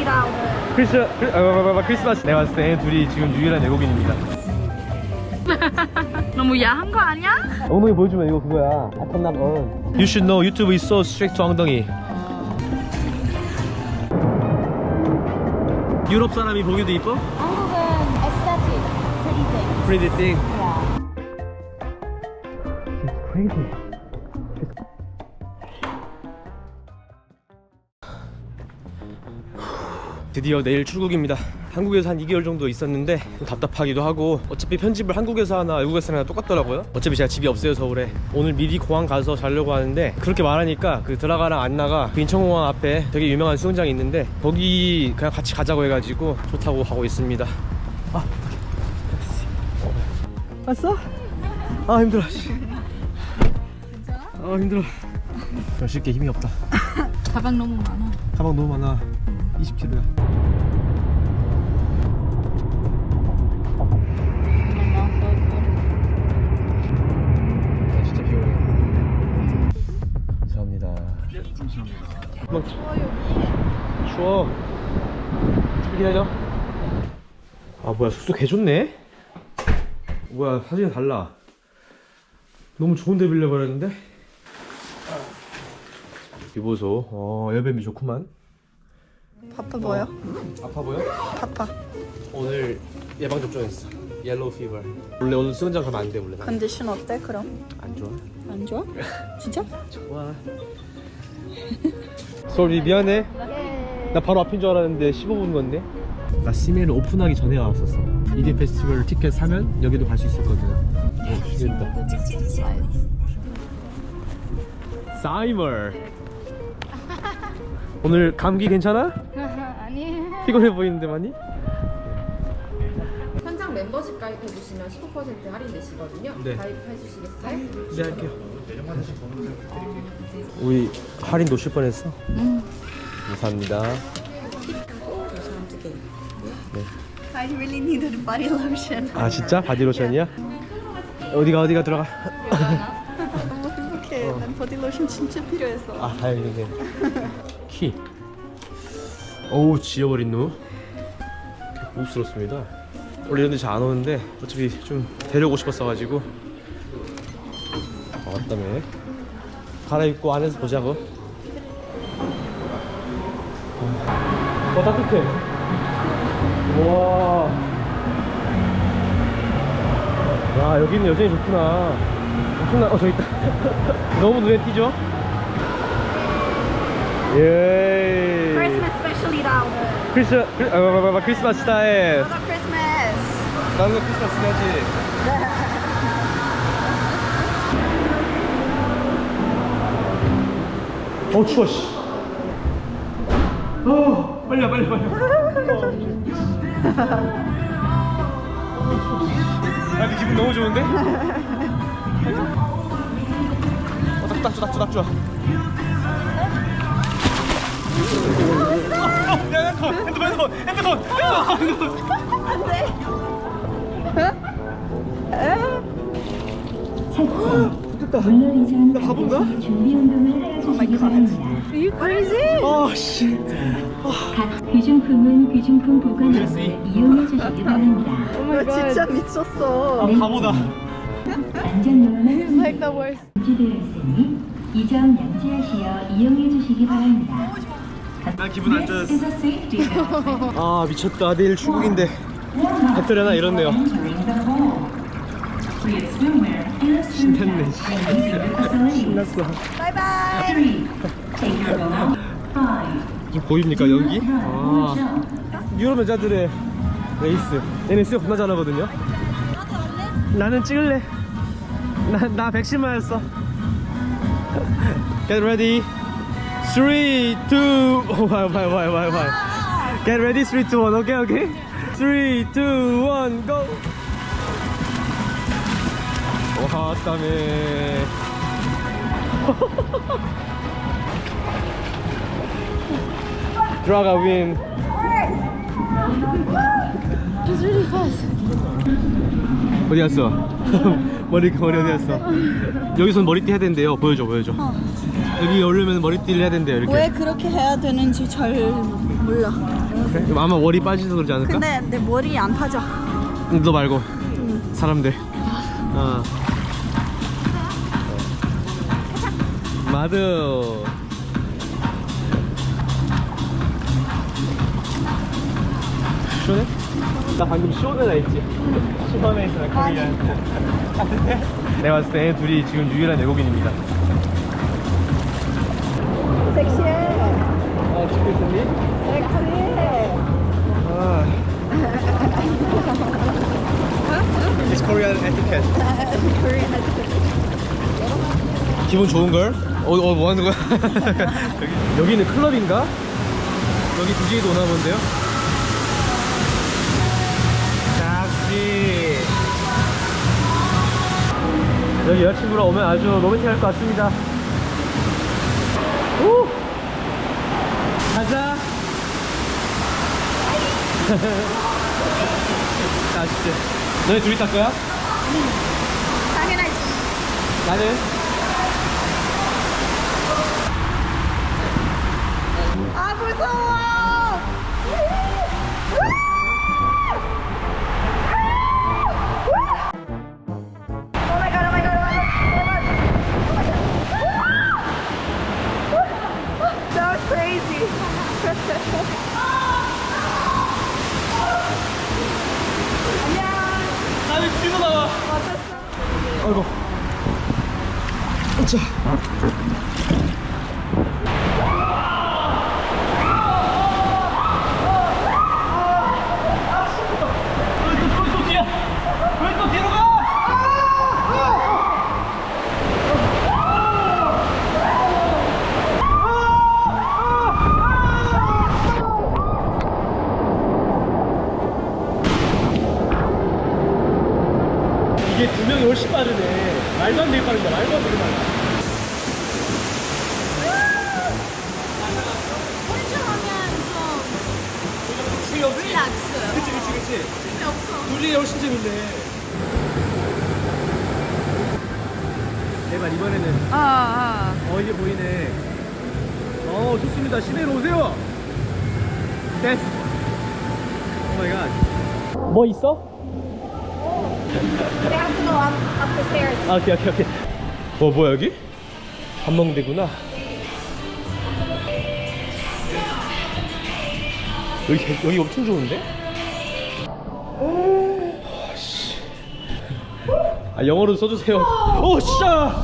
louder. 크리스, 크리, 아, 아, 아, 아, 크리스마스 내가 봤을 때 둘이 지금 유일한 외국인입니다 너무 야한 거 아니야? 엉덩이 보여주면 이거 그거야 earn You should know YouTube is so strict to 엉덩이 유럽 사람이 보기도 이뻐? 한국은 aesthetic, pretty thing. Pretty thing Yeah. crazy 드디어 내일 출국입니다. 한국에서 한 2개월 정도 있었는데 좀 답답하기도 하고 어차피 편집을 한국에서 하나 외국에서 하나 똑같더라고요. 어차피 제가 집이 없어요 서울에. 오늘 미리 공항 가서 자려고 하는데 그렇게 말하니까 그 드라가랑 안나가 그 인천공항 앞에 되게 유명한 수영장이 있는데 거기 그냥 같이 가자고 해가지고 좋다고 하고 있습니다. 아, 왔어? 아 힘들어. 씨. 아 힘들어. 별 쉴게 힘이 없다. 가방 너무 많아. 가방 너무 많아. 20kg야. 진짜 피곤해. 감사합니다. 감사합니다. 추워. 좀 기다려. 아 뭐야 숙소 개 좋네. 뭐야 사진 달라. 너무 좋은데 빌려버렸는데. 유보소. 어 에어비앤비 좋구만. 바빠 보여? 아파 보여? 바빠. 오늘 예방 접종했어. 옐로우 피버. 원래 오늘 수영장 가면 안 돼 원래. 나. 컨디션 어때 그럼? 안 좋아. 안 좋아? 진짜? 좋아. 솔리 미안해. 나 바로 앞인 줄 알았는데 15분 건데. 나 시메를 오픈하기 전에 왔었어. 이게 페스티벌 티켓 사면 여기도 갈 수 있었거든. 오, 기대된다. 사이머. 오늘 감기 괜찮아? 아니. 피곤해 보이는데 많이? 현장 멤버십 가입해주시면 15% 할인되시거든요. 네. 가입해주시겠어요? 네 할게요. 우리 할인 놓칠 뻔했어. 감사합니다. I really needed body lotion. 아 진짜 바디로션이야? 어디가 어디가 들어가? 너무 행복해. 난 버디 로션 진짜 필요했어. 아 다행이네. 키. 어우 지워버린 누. 고급스럽습니다. 원래 이런 데 잘 안 오는데 어차피 좀 데려오고 싶었어가지고 아, 왔다며 갈아입고 안에서 보자고 어 따뜻해 와. 야 여기는 여전히 좋구나 엄청나 어 저기 있다 너무 눈에 띄죠? 예 Christmas especially louder. 크리스 크리, 아, 아, 아, 아, 크리스마스 스타일 Hello Christmas. 나도 크리스마스 해야지 어 추워 씨 어, 빨리 와 빨리 와 빨리 근데 기분 너무 좋은데? 어, 딱, 딱, 딱, 딱. 어, 어, 야, 핸드폰, 핸드폰, 핸드폰, 핸드폰, 핸드폰. 나 바본가? 준비 운동을 해주시기 바랍니다. 아, 씨. 각 귀중품은 귀중품 보관함에 이용해 주시기 바랍니다. 나 진짜 미쳤어. 아, 바보다. 안전요원은 금지되어 있으니 이 점 양지하시어 이용해 주시기 바랍니다. 나 기분 안 좋았어. 아, 미쳤다. 내일 출국인데. 배터리 하나 잃었네요. 신났네. 신났어. 바이바이. 보입니까, 연기? 아. 유럽 여자들의 레이스. 얘네 수영 겁나 잘하거든요. 나는 찍을래. 나, 나 백신 맞았어. Get ready. 3, 2, oh, why, why, why, why, why. Get ready, 3, 2, 1. Okay, okay. 3, 2, 1, go. 와, 땀에. 드라가 윈. 어디 갔어? 머리 머리 어디 갔어? 여기선 머리띠 해야 된대요. 보여줘 보여줘. 여기 오려면 머리띠를 해야 된대요 이렇게 왜 그렇게 해야 되는지 잘 몰라. 그래? 그럼 아마 머리 빠지서 그러지 않을까? 근데 내 머리 안 빠져. 너 말고 사람들 어. 마드 시원해? 나 방금 시원해라 했지? 시원해서 코리안 같은데? 내가 봤을 때 둘이 지금 유일한 외국인입니다 섹시해. 아 있었니? 섹시해. 아 It's Korean etiquette 기분 좋은 걸? 어, 어, 뭐 하는 거야? 여기, 여기는 클럽인가? 여기 DJ도 오나 본데요? 낚시 여기 여자친구랑 오면 아주 로맨틱할 것 같습니다 오! 가자 자, 진짜 너네 둘이 탈 거야? 당연하지. 나는? 그치 그치. 둘이 훨씬 재밌네. 제발 이번에는 아, 어 이게 보이네. 어 좋습니다. 시내로 오세요. 됐어. 오 마이 갓. 뭐 있어? They have to go up, up the stairs. 아, 오케이, 오케이, 오케이. 뭐, 뭐야, 여기? 밥 먹는 데구나. 여기, 여기 엄청 좋은데? 아, 씨. 아, 영어로 써주세요. 오, 진짜!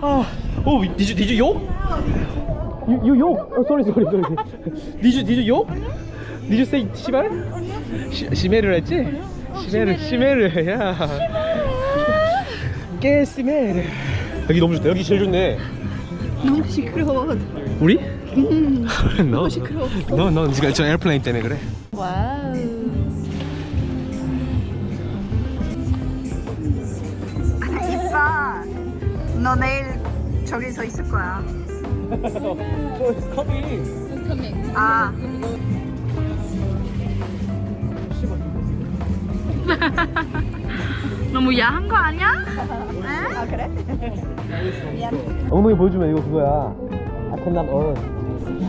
아, 오, did you, did you 욕? You 욕? Oh, sorry, sorry, sorry. Did you 욕? You say 시발? 시, 시메를 했지? 시메를, 시메를, 야. 깨스메르 여기 너무 좋다 여기 제일 좋네 너무 시끄러워. 우리? 너무 시끄러워 너너 지금 저 에어플레인 때문에 그래 와 너 내일 저기서 있을 거야. 아. 너무 야한 거 아니야? 아 그래? 엉덩이 보여주면 이거 그거야 I cannot earn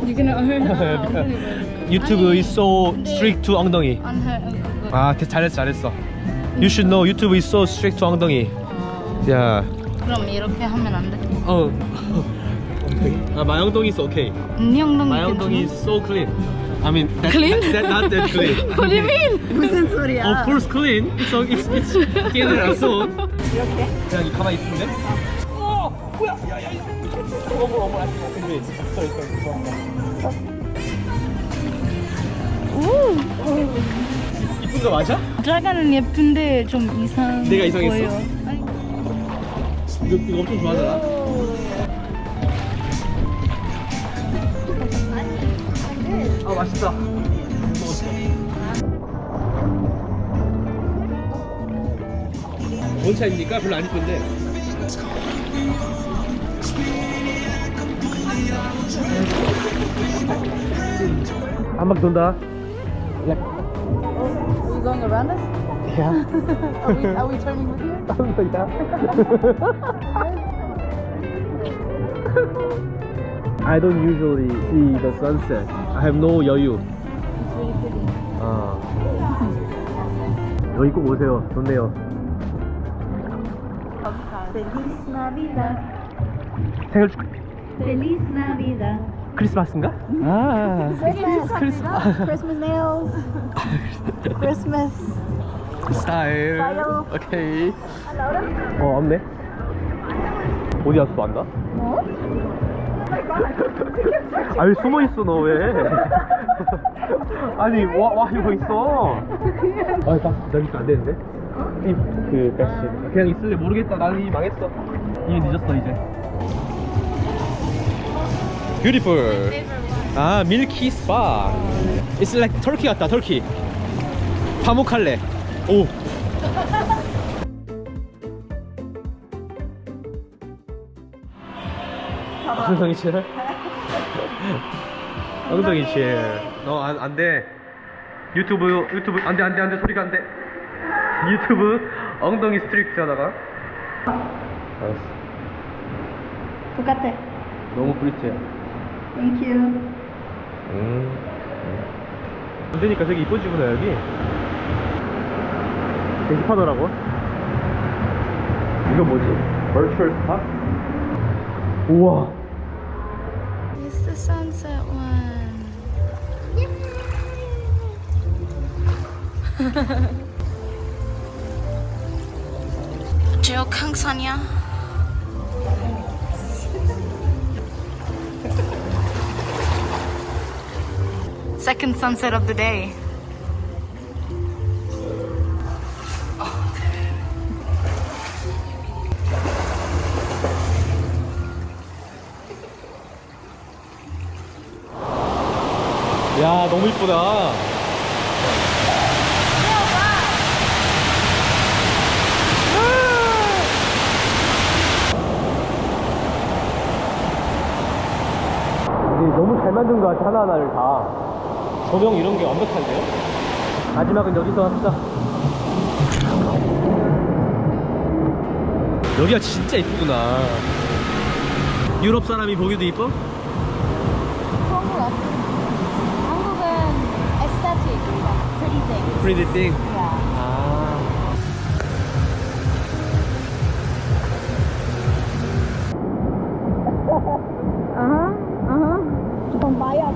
You can earn 유튜브 is so strict to 엉덩이 on her. 아 대- 잘했어 잘했어 You should know 유튜브 is so strict to 엉덩이 야 그럼 이렇게 하면 안 돼. 어. 아 마영동이 is okay 네 엉덩이. 마영동이 is so clean I mean that, Clean? that, not that clean What do you mean? 무슨 소리야? Of course clean It's it's it's 깨는 알았어 이렇게? 그냥 이 가만히 있는데? 어! 뭐야! 야, 야, 야! 어머, 어머, 안 끝내. 있어, 있어, 있어. 이쁜 거 맞아? 드라가는 예쁜데 좀 이상. 내가 이상했어? 보여. 이거, 이거 엄청 좋아하잖아. 아, 맛있다. 뭔 차입니까? 별로 안 이쁜데. 한 바퀴 돈다. Are you going around us? 야. Are we, are we turning with you? 한 바퀴. I don't usually see the sunset. I have no 여유. It's really pretty. 아. 여기 꼭 오세요. 좋네요. Feliz Navidad. 생일 축 Feliz Navidad. 크리스마스인가? 아. Christmas. Christmas nails. Christmas. 스 타일. 오케이. 어, 없네. 어디 갔어? 안 나? 어? 아니 숨어 있어 너 왜? 아니 와 와 이거 있어. 아나 나 있으면 안 되는데? 이그 백신 그냥 있을래 모르겠다 나는 이미 망했어. 이미 늦었어 이제. Beautiful. 아 밀키 스파. It's like 터키 같다 터키. 파묵할래. 오. 엉덩이 칠. 엉덩이 칠. 너안 안 돼. 유튜브 유튜브 안 돼 안 돼 안 돼 소리가 안 돼. 유튜브 엉덩이 스트릭트 하다가. 알았어. 똑같아. 너무 프리트야. Thank you. 음. 안 되니까 저기 이뻐지구나 여기. 되게 힙하더라고. 이거 뭐지? 버추얼 스파? 우와. It's the sunset one. 지옥 항산이야. Second sunset of the day. 야 너무 이쁘다. 너무 잘 만든 것 같아 하나하나를 다 조명 이런 게 완벽한데요? 마지막은 여기서 합시다 여기가 진짜 이쁘구나 유럽 사람이 보기도 이뻐? 그런 거 같아. 한국은 aesthetic, pretty things. Pretty thing Yeah. 아 아하, 아하. 좀 마약,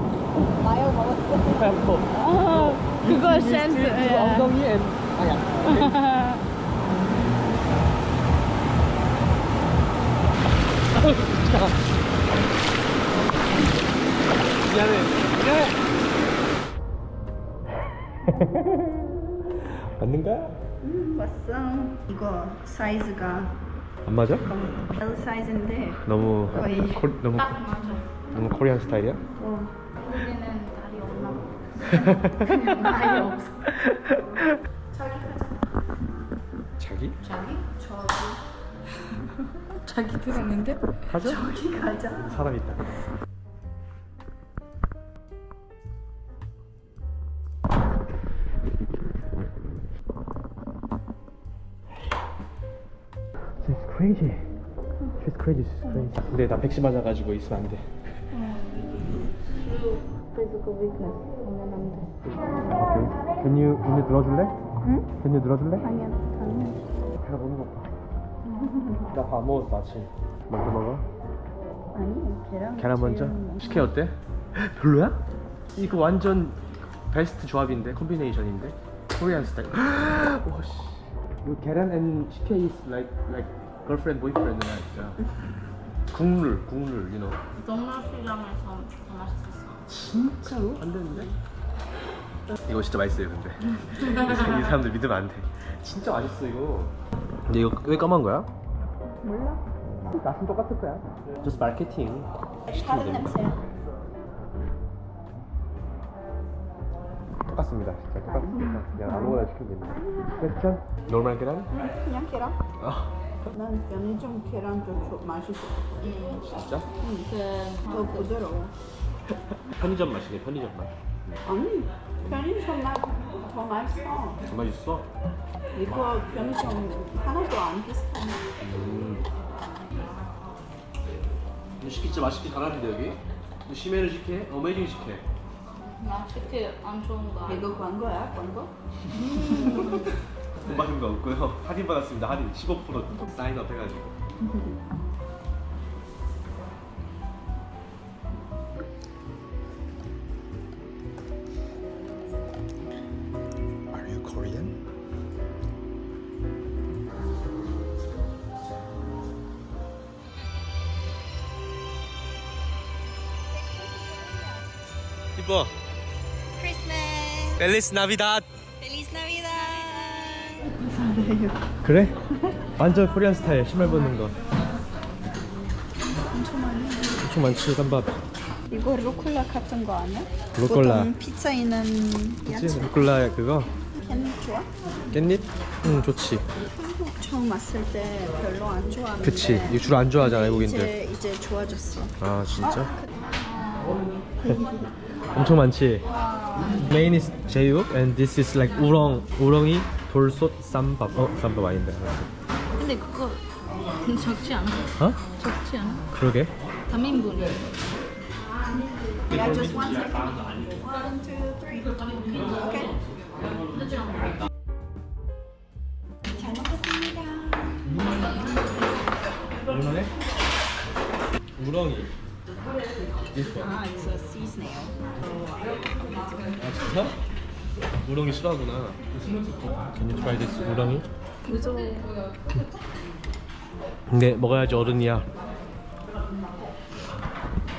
마약 먹었어. 햄 맞는가? 왔어. 이거 사이즈가 안 맞아? L 사이즈인데 너무 거의 코, 너무 딱 맞아. 너무 코리안 스타일이야? 어, 거기는 다리 없나 봐. 다리 없어. 자기? 자기? 저기. 자기 들었는데? 가자 저기 가자. 사람 있다 crazy. She's crazy. She's crazy. 근데 나 백신 맞아가지고 있으면 안 돼. Physical weakness. 오늘 안 돼. 오케이. Can you, can you 들어줄래? 응? Can you 들어줄래? 아니야, 아니야. 배가 너무 고파. 나밥 먹었어 아침. 먼저 먹어. 아니, 계란. 계란 먼저. 식혜 어때? 별로야? 이거 완전 베스트 조합인데 콤비네이션인데 코리안 스타일. 와 씨. 이 계란 and 식혜 is like like girlfriend boyfriend like uh, 국룰 국룰 you know. 동남시장에서 더 맛있었어. 진짜로? 안 되는데? 이거 진짜 맛있어요 근데 이 사람들 믿으면 안 돼. 진짜 맛있어 이거. 근데 이거 왜 까만 거야? 몰라. 맛은 똑같을 거야. just 마케팅. 다른 냄새야. 똑같습니다. 진짜 똑같습니다. 그냥 아무거나 시키면 됩니다. 퀘스천? 노멀 계란? 그냥 계란? 아 난 편의점 계란도 좀 맛있어. 진짜? 더 부드러워. 편의점 맛이네 편의점 맛. 아니, 편의점 맛더 맛있어. 그 맛있어? 이거 편의점 하나도 안 비슷해. 음. 근데 시키 진짜 맛있게 잘하는데 여기? 심해를 식혜, 어메이징 식혜. 나 특히 안 좋은 거 이거 광고야? 광고? 돈 받은 거 없고요. 할인 받았습니다. 할인 15% 사인업 해가지고. Are you Korean? 이뻐. Christmas! 벨리스 나비닷. Navidad! 그래? 완전 코리안 스타일 신발 벗는 거. 엄청 많이. 엄청 많지 쌈밥. 이거 루콜라 같은 거 아니야? 루꼴라. 보통 피자 있는? 야채 루꼴라 그거 캔 좋아? 깻잎? 응 좋지. 한국 처음 왔을 때 별로 안 좋아하는데 그치. 이거 주로 안 좋아하잖아 외국인들. 이제 이제 좋아졌어. 아 진짜? 엄청 많지. Main is 제육 and this is like 우렁 우렁이 돌솥 쌈밥. 어 쌈밥 아닌데. 근데 그거 적지 않아? 어? 적지 않아? 그러게. 3인분이야 Yeah, just one second. One, two, three. Okay. 잘 먹겠습니다. 얼마네? 우렁이. This one. 아, it's a seasoning. 아 진짜? 우렁이 싫어하구나. Can you try this 우렁이? 무서워. 근데 먹어야지 어른이야.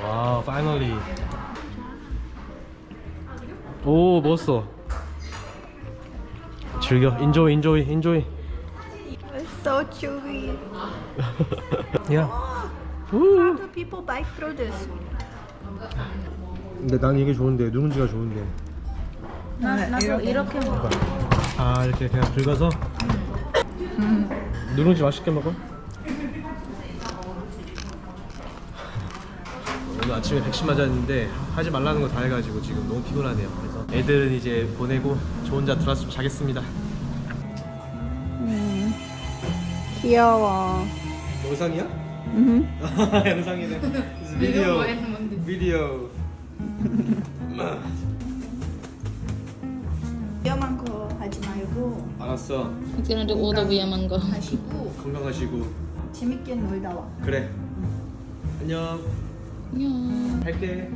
와, finally. 오, 먹었어. 즐겨. enjoy, enjoy, enjoy. It's so chewy. 야. How 우. do people bite through this? 근데 난 이게 좋은데 누룽지가 좋은데. 나, 나도 이렇게 먹어 아 이렇게 그냥 긁어서. 누룽지 맛있게 먹어. 오늘 아침에 백신 맞았는데 하지 말라는 거 다 해가지고 지금 너무 피곤하네요. 그래서 애들은 이제 보내고 저 혼자 들어와서 자겠습니다. 귀여워. 영상이야? 음. 영상이네. 비디오. 비디오. 말고 알았어. 오더 위험한 거 하시고 건강하시고. 재밌게 놀다 와. 그래. 안녕. 안녕 갈게.